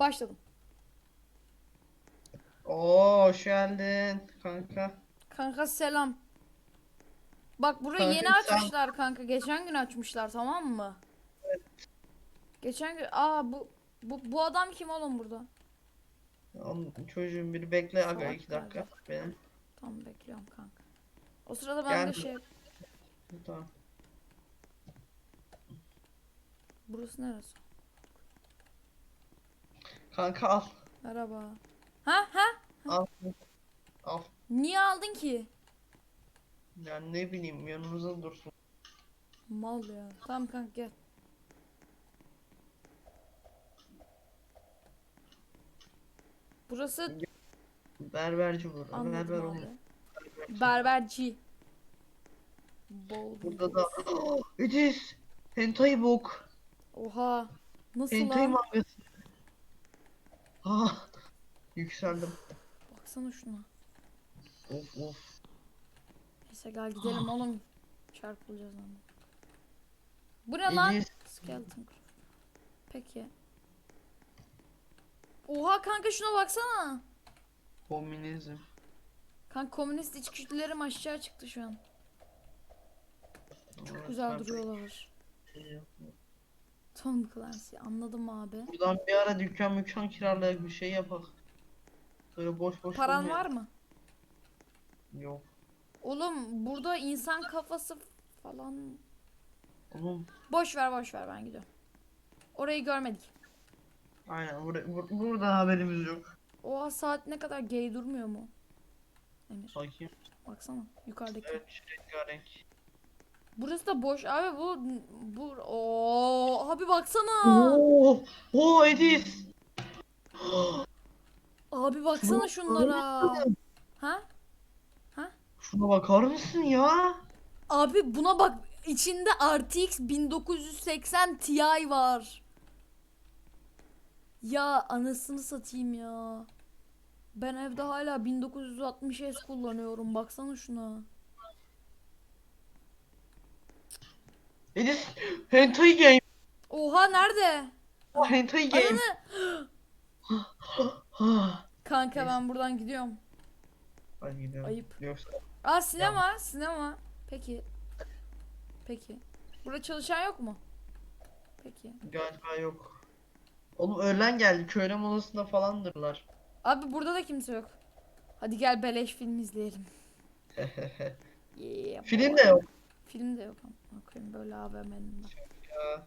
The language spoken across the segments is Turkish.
Başladım. Oo hoş geldin kanka. Kanka selam. Bak burayı Kanka yeni sen- açmışlar kanka. Geçen gün açmışlar tamam mı? Geçen gün aa bu bu bu adam kim oğlum burada? Oğlum, Çocuğum bir bekle aga Salak iki dakika benim. Tamam bekliyorum kanka. O sırada ben de şey Tamam. burası neresi? Kanka al. Merhaba. Ha ha? Al. Al. Niye aldın ki? Yani ne bileyim yanımızda dursun. Mal ya. Tamam kanka gel. Burası Berberci burada. Berber anladım olmuş. abi. Berberci. Bol. Burada da Edis. Hentai book. Oha. Nasıl Hentai lan? mangası. Ah. Yükseldim. Baksana şuna. Of of. Neyse gel gidelim oğlum. Çarpılacağız ama. Bu ne lan? Edis. Skeleton. Peki. Oha kanka şuna baksana. Komünizm. Kanka komünist içgüdülerim aşağı çıktı şu an. Evet, Güzel duruyorlar. Tom Clancy anladım abi. Buradan bir ara dükkan mükkan kiralayak bir şey yapak. Böyle boş boş Paran durmayalım. var mı? Yok. Oğlum burada insan kafası falan. Oğlum Boş ver boş ver ben gidiyorum. Orayı görmedik. aynen bur- bur- buradan haberimiz yok. Oha saat ne kadar gay durmuyor mu? Emir Bakayım. baksana yukarıdaki. Evet rengarenk. Burası da boş abi bu bu Oo abi baksana. Oo, oo Edis. Abi baksana şunlara. Ha? Şuna bakar mısın ya? Abi buna bak içinde RTX 1980 Ti var. Ya anasını satayım ya. Ben evde hala 1960 S kullanıyorum. Baksana şuna. Edis hentai game. Oha nerede? Hentai game. Ananı. Ah. Kanka ben buradan gidiyorum. Hadi gidelim. Ayıp. Yoksa Aa sinema, sinema. Peki. Peki. Burada çalışan yok mu? Peki. galiba yok. Oğlum öğlen geldi. Köğle molasında falandırlar. Abi burada da kimse yok. Hadi gel beleş film izleyelim. Yeah, Film de yok. Film de yok ama. Bakayım böyle AVM'nin var. Ya.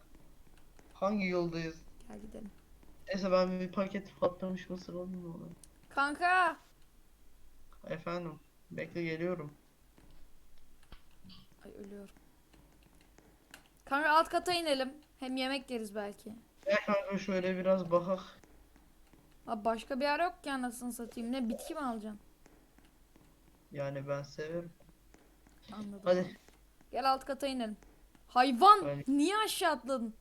Hangi yoldayız? Gel gidelim. Neyse ben bir paket patlamış mısır alayım mı? Kanka. Efendim. Bekle geliyorum. Ay ölüyorum. Kanka alt kata inelim. Hem yemek yeriz belki. Ya kanka şöyle biraz bakak. Abi başka bir yer yok ki anasını satayım. Ne bitki mi alacaksın? Yani ben severim. Anladım. Hadi. Gel alt kata inelim. Hayvan! Hadi. Niye aşağı atladın?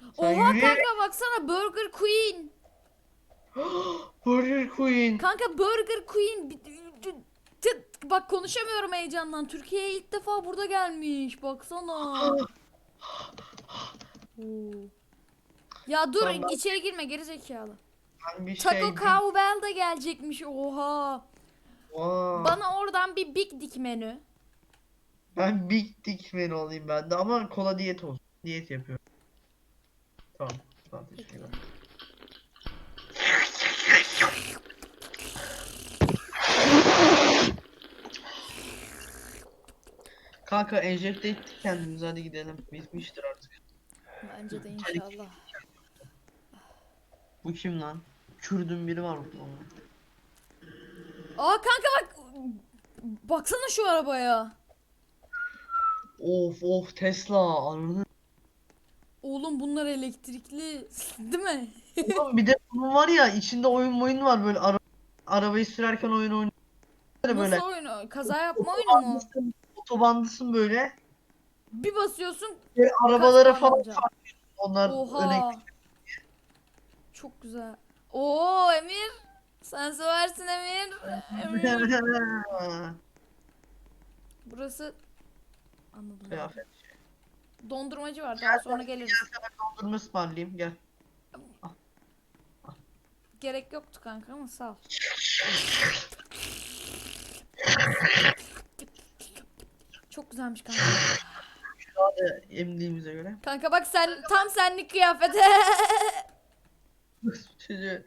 Sen Oha yürüyerek- kanka baksana Burger Queen. Burger Queen. Kanka Burger Queen. bi- Bak konuşamıyorum heyecandan. Türkiye'ye ilk defa burada gelmiş. Baksana. Oo. Ya dur Tamam. içeri girme geri zekalı. Ben bir Taco şey... Cowbell da gelecekmiş. Oha. Aa, Bana oradan bir Big Dick menü. Ben Big Dick Man olayım ben de ama kola diyet olsun. Diyet yapıyorum. Tamam. Tamam teşekkürler. Kanka enjekte ettik kendimizi hadi gidelim. Bitmiştir artık. Bence de inşallah. Bu kim lan? Kürdün biri var burada. Aa kanka bak. Baksana şu arabaya. Of of Tesla anladın Oğlum bunlar elektrikli. Değil mi? Oğlum bir de bunun var ya içinde oyun oyun var böyle ara arabayı sürerken oyun oynuyor. Böyle Nasıl oyunu? Kaza yapma oyunu mu? otobandısın, otobandısın böyle. Bir basıyorsun. Böyle arabalara falan alacaksın? çarpıyorsun. Onlar öne Oha. Çok güzel. Oo Emir. Sen seversin Emir. Emir. Burası anladım. Kıyafet. dondurmacı var. Daha sonra geliriz. Dondurma ısmarlayayım gel. Gerek yoktu kanka ama sağ ol. Çok güzelmiş kanka. Hadi emdiğimize göre. Kanka bak sen tam senlik kıyafet. Çocuğu.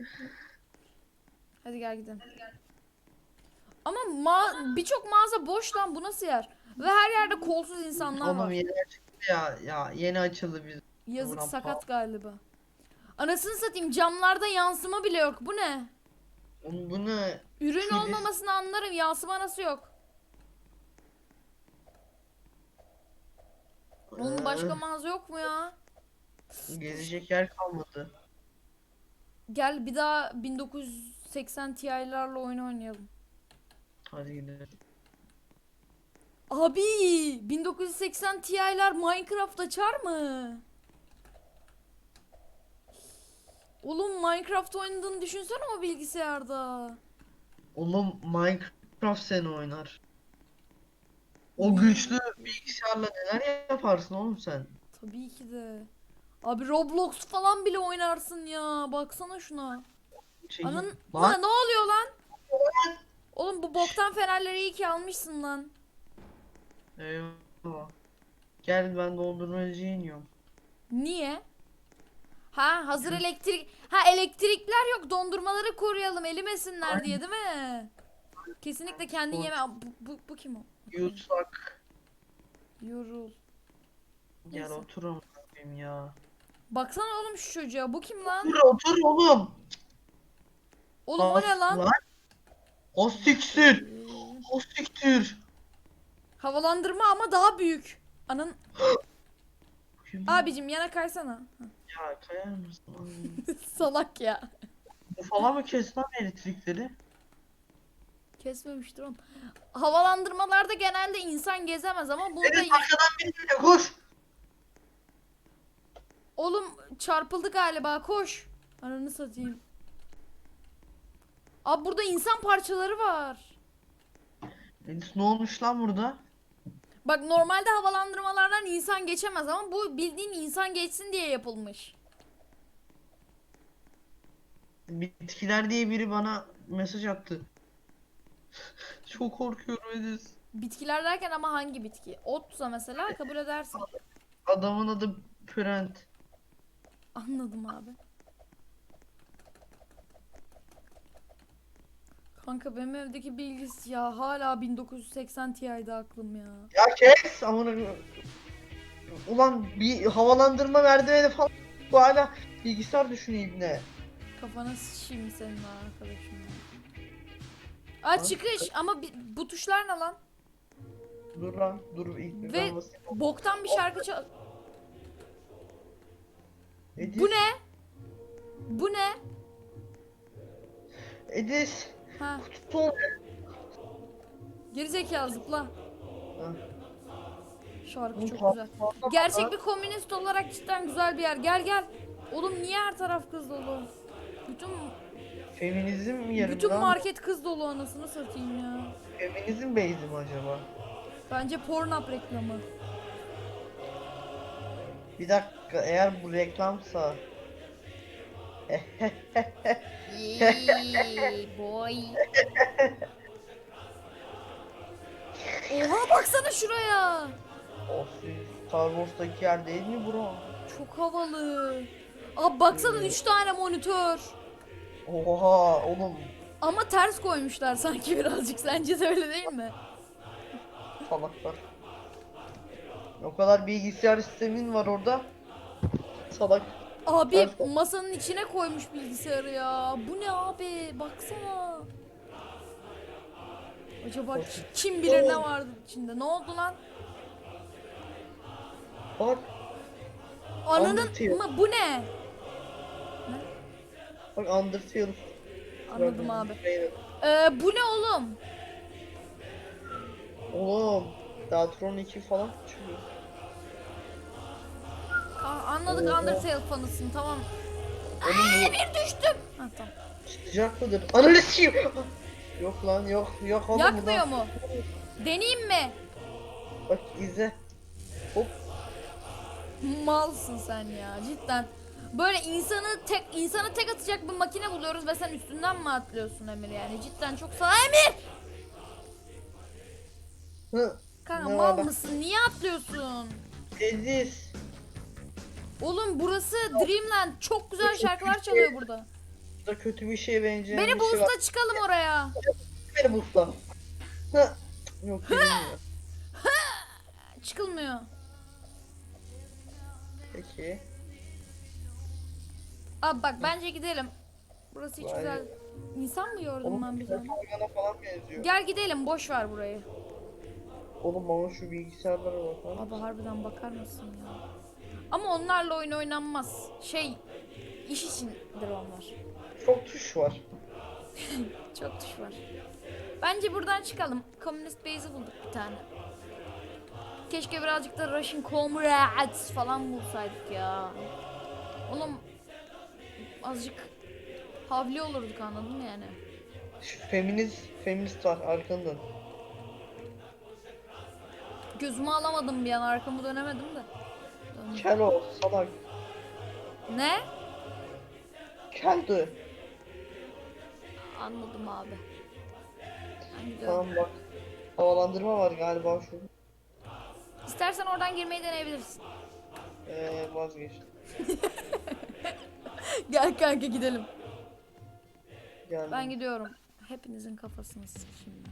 Hadi gel gidelim. Ama ma birçok mağaza boş lan bu nasıl yer? Ve her yerde kolsuz insanlar Oğlum var. yeni açıldı ya. Ya yeni açıldı biz. Yazık Ulan sakat galiba. Anasını satayım camlarda yansıma bile yok. Bu ne? Oğlum bunu Ürün Şöyle- olmamasını anlarım. Yansıma nasıl yok? Onun başka mağaza yok mu ya? gezecek yer kalmadı. Gel bir daha 1980 Ti'lerle oyun oynayalım. Hadi gidelim. Abi 1980 Ti'ler Minecraft açar mı? Oğlum Minecraft oynadığını düşünsene o bilgisayarda. Oğlum Minecraft seni oynar. O güçlü bilgisayarla neler yaparsın oğlum sen? Tabii ki de. Abi Roblox falan bile oynarsın ya. Baksana şuna. Şey, Anın lan Lan ne oluyor lan? Oğlum bu boktan fenerleri iyi ki almışsın lan. eyvah. Gel ben dondurmacıya iniyorum. Niye? Ha hazır elektrik ha elektrikler yok dondurmaları koruyalım elimesinler diye değil mi? Kesinlikle kendi Doğru. yeme bu, bu, bu kim o? Yusak. Yorul. Gel Neyse. otur ya. Baksana oğlum şu çocuğa bu kim lan? Otur otur oğlum. Oğlum o ne lan? O siktir. O siktir. Havalandırma ama daha büyük. Anın abicim yana kaysana. Ya kayar mısın? Salak ya. Bu falan mı kes lan elektrikleri? Kesmemiştir oğlum. Havalandırmalarda genelde insan gezemez ama burada Evet arkadan biri geliyor koş. Oğlum çarpıldı galiba koş. Ananı satayım. Abi burada insan parçaları var. Enis ne olmuş lan burada? Bak normalde havalandırmalardan insan geçemez ama bu bildiğin insan geçsin diye yapılmış. Bitkiler diye biri bana mesaj attı. Çok korkuyorum Enis. Bitkiler derken ama hangi bitki? Otsa mesela kabul edersin. Adamın adı Prent. Anladım abi. Kanka benim evdeki bilgis ya hala 1980 Ti'de aklım ya. Ya kes amına Ulan bir havalandırma merdiveni falan bu hala bilgisayar düşüneyim ne? Kafana sıçayım senin arkadaşım. Aa çıkış ama bi- bu tuşlar ne lan? Dur lan dur ilk Ve ben basayım. boktan bir şarkı çal... Edis, Bu ne? Bu ne? Edis. Ha, Son. geri zekalı zıpla. Şarkı çok güzel. Gerçek bir komünist olarak cidden güzel bir yer. Gel gel. Oğlum niye her taraf kız dolu? Bütün Feminizm yeri bütün lan? market kız dolu anasını satayım ya. Feminizm base'i mi acaba? Bence Pornhub reklamı. Bir dakika eğer bu reklamsa Yee, boy. Oha baksana şuraya. o Star Wars'taki yer değil mi bro? Çok havalı. Abi baksana 3 tane monitör. Oha oğlum Ama ters koymuşlar sanki birazcık. Sence de öyle değil mi? salaklar. O kadar bilgisayar sistemin var orada. Salak. Abi masanın içine koymuş bilgisayarı ya. Bu ne abi? Baksana. Acaba kim bilir ne vardı içinde? Ne oldu lan? Bak Ananın mı? Bu ne? bak Undertale. Anladım abi. Ee, bu ne oğlum? Oğlum Deltron 2 falan çıkıyor. Anladık Oha. Undertale fanısın tamam. Ay, bir düştüm. Ha, tamam. çıkacak mıdır? Ananı sikeyim. Yok lan yok yok oğlum Yakmıyor mu? Deneyeyim mi? Bak izle. Hop. Malsın sen ya cidden. Böyle insanı tek insanı tek atacak bir makine buluyoruz ve sen üstünden mi atlıyorsun Emir yani cidden çok sağ Emir! Hı. Kanka Ne mal var mısın? Niye atlıyorsun? Leziz. Oğlum burası Dreamland. Çok güzel şarkılar çalıyor burada. Bu da kötü bir şeye benzeyen Beni bir şey var. boostla çıkalım oraya. Beni boostla. Hı. Yok bilmiyorum. Çıkılmıyor. Peki. Abi bak bence gidelim. Burası hiç Vay. güzel. İnsan mı Oğlum ben bir tane? Morgana falan benziyor. Gel gidelim boş ver burayı. Oğlum bana şu bilgisayarlara bakalım. Abi harbiden bakar mısın ya? Ama onlarla oyun oynanmaz. Şey iş içindir onlar. Çok tuş var. Çok tuş var. Bence buradan çıkalım. Communist base'i bulduk bir tane. Keşke birazcık da Russian Comrades falan bulsaydık ya. Oğlum azıcık havli olurduk anladın mı yani? Şu feminist, feminist var arkanı dön. Gözümü alamadım bir an arkamı dönemedim de. Kel o salak. Ne? Keldi. Anladım abi. Ben gidiyorum. Tamam bak. Havalandırma var galiba şu. İstersen oradan girmeyi deneyebilirsin. Ee, vazgeç. Gel kanka gidelim. Geldim. Ben gidiyorum. Hepinizin kafasını şimdi.